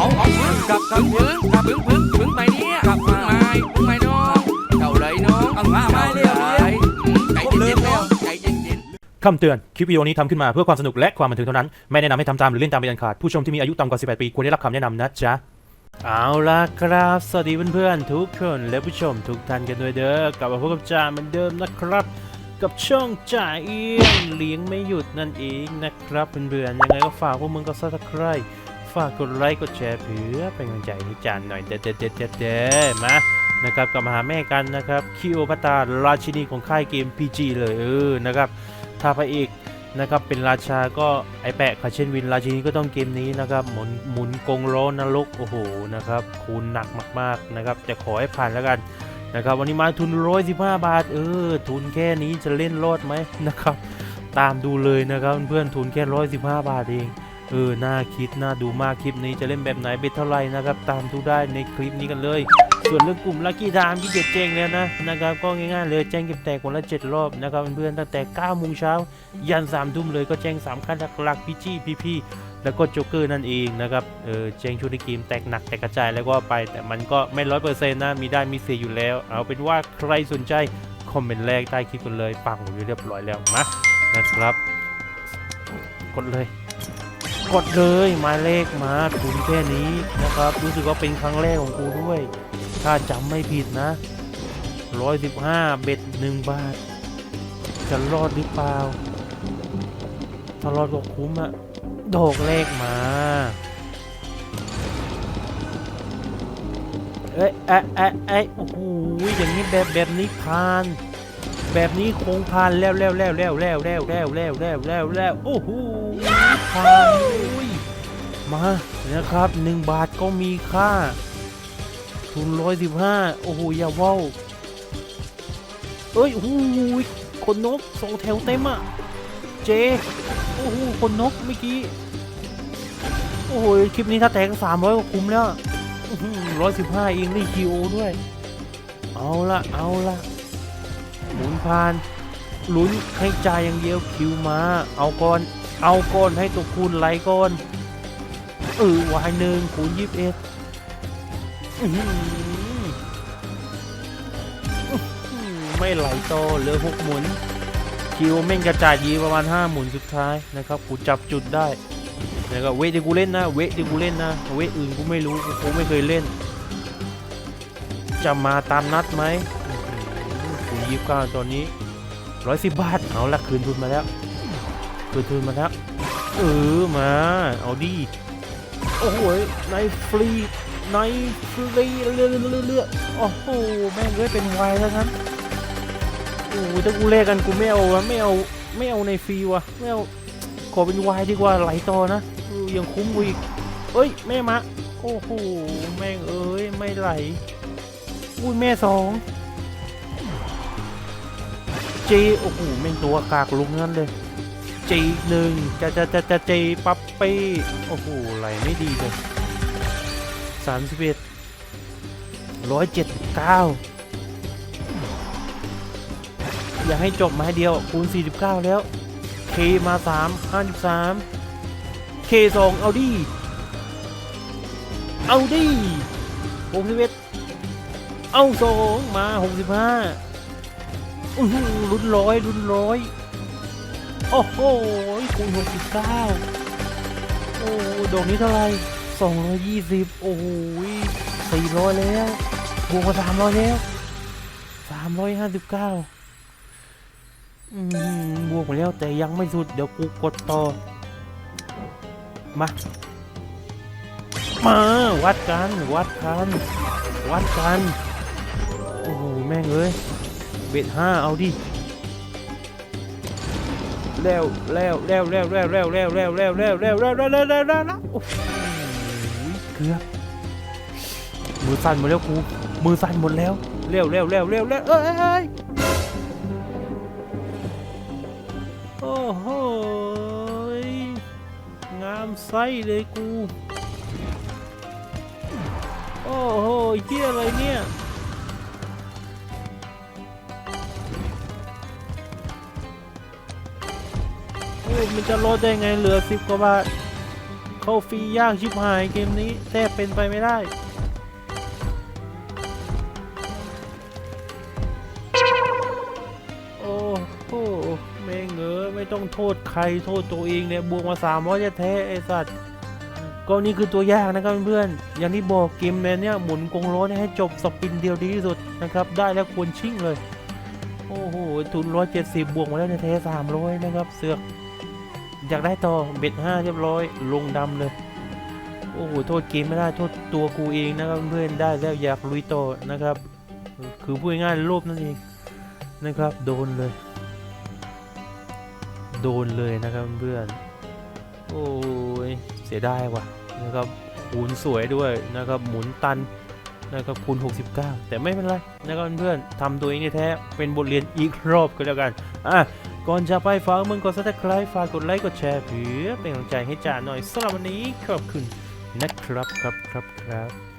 เอาเอาพึ่งกลับกลับพึ่งกลับพึ่งพึ่งพึ่งไปเนี่ยกลับพึ่งไม่พึ่งไม่น้องเจ้าเลยน้องเอามาไม่เร็วเลยใจเย็นๆแล้วใจเย็นๆคำเตือน คลิปวิดีโอนี้ทำขึ้นมาเพื่อความสนุกและความบันเทิงเท่านั้น ไม่แนะนำให้ทำตามหรือเล่นตามเป็นอันขาด ผู้ชมที่มีอายุต่ำกว่า 18 ปีควรได้รับคำแนะนำนะจ๊ะเอาล่ะครับ สวัสดีเพื่อนๆทุกคนและผู้ชมทุกท่านกันด้วยเด้อกลับมาพบกับจ่าเหมือนเดิมนะครับ กับช่องจ่าเอียงเลี้ยงไม่หยุดนั่นเองนะครับเพื่อนๆยังไงก็ฝากพวกมึงก็ซับสไครต์ ฝากกดไลค์กดแชร์เพื่อเป็นกำลังใจให้จานหน่อยเด็ดเด็ดเด็ดเด็ดมานะครับกลับมาหาแม่กันนะครับคิโอพัตาราชินีของค่ายเกม PG เลยเออนะครับถ้าพระเอกนะครับเป็นราชาก็ไอแปะคาเชนวินราชินีก็ต้องเกมนี้นะครับหมุนหมุนกงล้อนรกโอ้โหนะครับคูณหนักมากๆนะครับจะขอให้ผ่านแล้วกันนะครับวันนี้มาทุน115บาทเออทุนแค่นี้จะเล่นรอดไหมนะครับตามดูเลยนะครับเพื่อนๆทุนแค่115บาทเอง เออน่าคิดน่าดูมากคลิปนี้จะเล่นแบบไหนเบ็ดเท่าไหร่นะครับ ตามดูได้ในคลิปนี้กันเลย ส่วนเรื่องกลุ่มลัคกี้ไทม์ที่เจ็ดแจ้งแล้วนะนะครับก็ง่ายๆเลยแจ้งเก็บแตกวันละ7รอบนะครับเพื่อนๆตั้งแต่9โมงเช้ายัน3ทุ่มเลยก็แจ้ง3ขั้นหลักๆพีจีพีพีแล้วก็โจ๊กเกอร์นั่นเองนะครับ เออแจ้งชุดในเกมแตกหนักแตกกระจายแล้วก็ไป แต่มันก็ไม่ร้อยเปอร์เซ็นต์นะ มีได้มีเสียอยู่แล้ว เอาเป็นว่าใครสนใจ คอมเมนต์แรกใต้คลิปกันเลย ปังผมเรียบร้อยแล้วมานะครับ กดเลย กดเลยหมายเลขมาทุนแค่นี้นะครับ รู้สึกว่าเป็นครั้งแรกของกูด้วย ถ้าจำไม่ผิดนะ 115 เบ็ด1บาท จะรอดหรือเปล่าถ้ารอดก็คุ้มอะดอกเลขมาเอ้ยเอ้ยเอ้ยเอ้ยโอ้โหอย่างนี้แบบแบบนี้ผ่าน แบบนี้คงผ่านแล้วแล้วแล้วแล้วแล้วแล้วแล้วแล้วแล้วแล้วแล้วโอ้โหผ่านอุ้ยมานะครับหนึ่งบาทก็มีค่าทุนร้อยสิบห้าโอ้โหอย่าว่าวเอ้ยโอ้โหคนนกสองแถวเต็มอะเจโอ้โหคนนกเมื่อกี้โอ้โหคลิปนี้ถ้าแตกสามร้อยก็คุ้มแล้วร้อยสิบห้าเองนี่คิโอด้วย เอาละเอาละห มุนผ่านลุ้นให้จ่ายอย่างเดียวคิวมาเอาก่อนเอาก่อนให้ตัวคูณไหลก่อนเออวายหนึ่งคูณยี่สิบเอ็ดไม่ไหลโตอเหลือหกหมุน คิวแม่งกระจายยีประมาณห้าหมุนสุดท้ายนะครับกูจับจุดได้นะครับเวทที่กูเล่นนะเวทที่กูเล่นนะเวทอื่นกูไม่รู้กูไม่เคยเล่น จะมาตามนัดไหม ยี่สิบเก้าตอนนี้ร้อยสิบบาท เอาละคืนทุนมาแล้ว คืนทุนมาแล้ว เออ มา เอาดี โอ้โหในฟรีในฟรีเรื่อยเรื่อยเลือยโอ้โห แม่งเลยเป็นวายแล้วงั้นโอ้ถ้ากูแลกกันกูไม่เอาวะไม่เอา ไม่เอาในฟรีวะไม่เอา ขอเป็นวายดีกว่าไหลต่อนะยังคุ้มกว่าอีกเอ้ย แม่มาโอ้โห แม่งเอ้ย ไม่ไหลอุ้ยแม่สอง จีโอ้โหแม่งตัวกากลุงนั่นเลยจอีกหนึ่งจะจะจะจะเจปั๊บเป้โอ้โหไหลไม่ดีเลยสามสิบเอ็ดร้อยเจ็ดเก้าอยากให้จบมาให้เดียวคูณ49แล้ว K มา3 53 K 2เคสองเอาดิเอาดิ61เอา2มา65อื้อหื อลุ้นร้อยลุ้นร้อยโอ้โหคูณ69โอ้ดอกนี้เท่าไรสองร้อยยี่สิบโอ้โหสี่ร้อยแล้วบวกมาสามร้อยแล้วสามร้อยห้าสิบเก้าอืมบวกมาแล้วแต่ยังไม่สุด เดี๋ยวกูกดต่อ มา มา วัดกัน วัดกัน วัดกัน โอ้โห แม่งเอ้ย เบ็ดห้าเอาดิแล้วแล้วแล้วแล้วแล้วแล้วแล้วแล้วแล้วแล้วแล้วแล้วแล้วแล้วแล้วแล้วโอ้โหเกือบมือสั่นหมดแล้วกูมือสั่นหมดแล้วเร็วเร็วเร็วเร็วเร็วเอ้ยเอ้ยโอ้โหงามไส้เลยกู โอ้โหเฮียอะไรเนี่ย มันจะลดได้ไงเหลือสิบกว่าบาท เข้าฟรียากชิบหายเกมนี้แทบเป็นไปไม่ได้โอ้โหแมงเออไม่ต้องโทษใครโทษตัวเองเนี่ยบวกมาสามร้อยแท้ไอสัตว์ก็นี่คือตัว ยางนะครับเพื่อนอย่างที่บอกเกมแมนเนี่ยหมุนกงล้อให้จบสปินเดียวดีที่สุดนะครับ ได้แล้วควรชิ่งเลย โอ้โหทุนร้อยเจ็ดสิบบวกมาแล้วแท้สามร้อยนะครับเสือก อยากได้ต่อเบ็ดห้าเรียบร้อย ลงดำเลย โอ้โห โทษเกมไม่ได้ โทษตัวกูเองนะครับเพื่อนได้แล้วอยากลุยต่อนะครับ คือพูดง่ายๆโลภนั่นเองนะครับ โดนเลย โดนเลยนะครับเพื่อน โอ้ย เสียดายว่ะนะครับหมุนสวยด้วยนะครับหมุนตันนะครับคูณ 69 แต่ไม่เป็นไรนะครับเพื่อนทำตัวเองแท้เป็นบทเรียนอีกรอบก็แล้วกันอะ ก่อนจะไปฝากมึงกดซับสไคร์ฝากกดไลค์กดแชร์เพื่อเป็นกำลังใจให้จ่าหน่อยสำหรับวันนี้ขอบคุณนะครับครับครับครับ